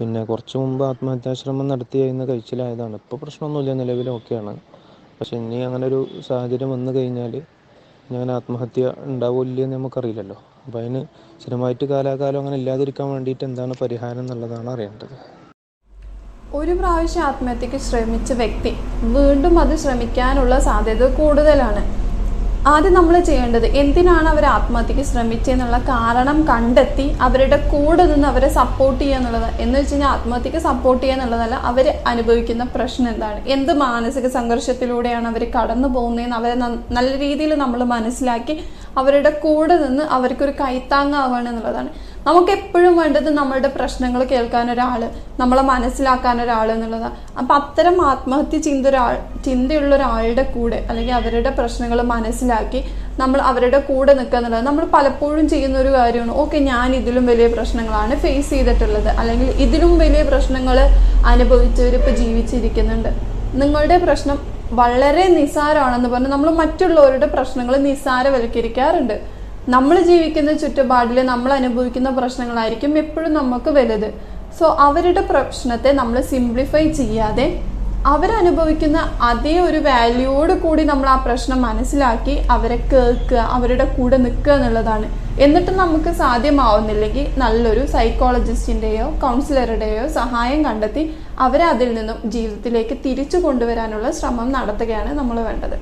പിന്നെ കുറച്ച് മുമ്പ് ആത്മഹത്യാശ്രമം നടത്തി അതിന് കഴിച്ചിലായതാണ്. ഇപ്പോൾ പ്രശ്നമൊന്നുമില്ല നിലവിൽ ഓക്കെയാണ്. പക്ഷെ ഇനി അങ്ങനെ ഒരു സാഹചര്യം വന്നു കഴിഞ്ഞാൽ ഞാൻ ആത്മഹത്യ ഉണ്ടാവില്ല എന്ന് നമുക്കറിയില്ലല്ലോ. അപ്പോൾ അതിന് സ്ഥിരമായിട്ട് കാലാകാലം അങ്ങനെ ഇല്ലാതിരിക്കാൻ വേണ്ടിയിട്ട് എന്താണ് പരിഹാരം എന്നുള്ളതാണ് അറിയേണ്ടത്. ഒരു പ്രാവശ്യം ആത്മഹത്യക്ക് ശ്രമിച്ച വ്യക്തി വീണ്ടും അത് ശ്രമിക്കാനുള്ള സാധ്യത കൂടുതലാണ്. ആദ്യം നമ്മൾ ചെയ്യേണ്ടത് എന്തിനാണ് അവർ ആത്മഹത്യക്ക് ശ്രമിച്ചതെന്നുള്ള കാരണം കണ്ടെത്തി അവരുടെ കൂടെ നിന്ന് അവരെ സപ്പോർട്ട് ചെയ്യുക എന്നുള്ളത്. എന്ന് വെച്ച് കഴിഞ്ഞാൽ ആത്മഹത്യക്ക് സപ്പോർട്ട് ചെയ്യുക എന്നുള്ളതല്ല അവർ അനുഭവിക്കുന്ന പ്രശ്നം എന്താണ്? എന്ത് മാനസിക സംഘർഷത്തിലൂടെയാണ് അവർ കടന്നു പോകുന്നതെന്ന് അവരെ നല്ല രീതിയിൽ നമ്മൾ മനസ്സിലാക്കി അവരുടെ കൂടെ നിന്ന് അവർക്കൊരു കൈത്താങ്ങാവുകയാണ് എന്നുള്ളതാണ്. നമുക്ക് എപ്പോഴും വേണ്ടത് നമ്മളുടെ പ്രശ്നങ്ങൾ കേൾക്കാൻ ഒരാൾ നമ്മളെ മനസ്സിലാക്കാൻ ഒരാൾ എന്നുള്ളതാണ് അപ്പം അത്തരം ആത്മഹത്യ ചിന്ത ഒരാൾ ചിന്തയുള്ള ഒരാളുടെ കൂടെ അല്ലെങ്കിൽ അവരുടെ പ്രശ്നങ്ങൾ മനസ്സിലാക്കി നമ്മൾ അവരുടെ കൂടെ നിൽക്കുക എന്നുള്ളത്. നമ്മൾ പലപ്പോഴും ചെയ്യുന്ന ഒരു കാര്യമാണ് ഓക്കെ ഞാൻ ഇതിലും വലിയ പ്രശ്നങ്ങളാണ് ഫേസ് ചെയ്തിട്ടുള്ളത്. അല്ലെങ്കിൽ ഇതിലും വലിയ പ്രശ്നങ്ങൾ അനുഭവിച്ചവർ ഇപ്പോൾ ജീവിച്ചിരിക്കുന്നുണ്ട്. നിങ്ങളുടെ പ്രശ്നം വളരെ നിസ്സാരമാണെന്ന് പറഞ്ഞ് നമ്മൾ മറ്റുള്ളവരുടെ പ്രശ്നങ്ങൾ നിസ്സാരവൽക്കരിക്കാറുണ്ട് നമ്മൾ ജീവിക്കുന്ന ചുറ്റുപാടിൽ നമ്മൾ അനുഭവിക്കുന്ന പ്രശ്നങ്ങളായിരിക്കും എപ്പോഴും നമുക്ക് വലുത്. സോ അവരുടെ പ്രശ്നത്തെ നമ്മൾ സിംപ്ലിഫൈ ചെയ്യാതെ അവരനുഭവിക്കുന്ന അതേ ഒരു വാല്യൂയോട് കൂടി നമ്മൾ ആ പ്രശ്നം മനസ്സിലാക്കി അവരെ കേൾക്കുക അവരുടെ കൂടെ നിൽക്കുക എന്നുള്ളതാണ്. എന്നിട്ട് നമുക്ക് സാധ്യമാവുന്നില്ലെങ്കിൽ നല്ലൊരു സൈക്കോളജിസ്റ്റിന്റെയോ കൗൺസിലറുടെയോ സഹായം കണ്ടെത്തി അവരെ അതിൽ നിന്നും ജീവിതത്തിലേക്ക് തിരിച്ചു കൊണ്ടുവരാനുള്ള ശ്രമം നടത്തുകയാണ് നമ്മൾ വേണ്ടത്.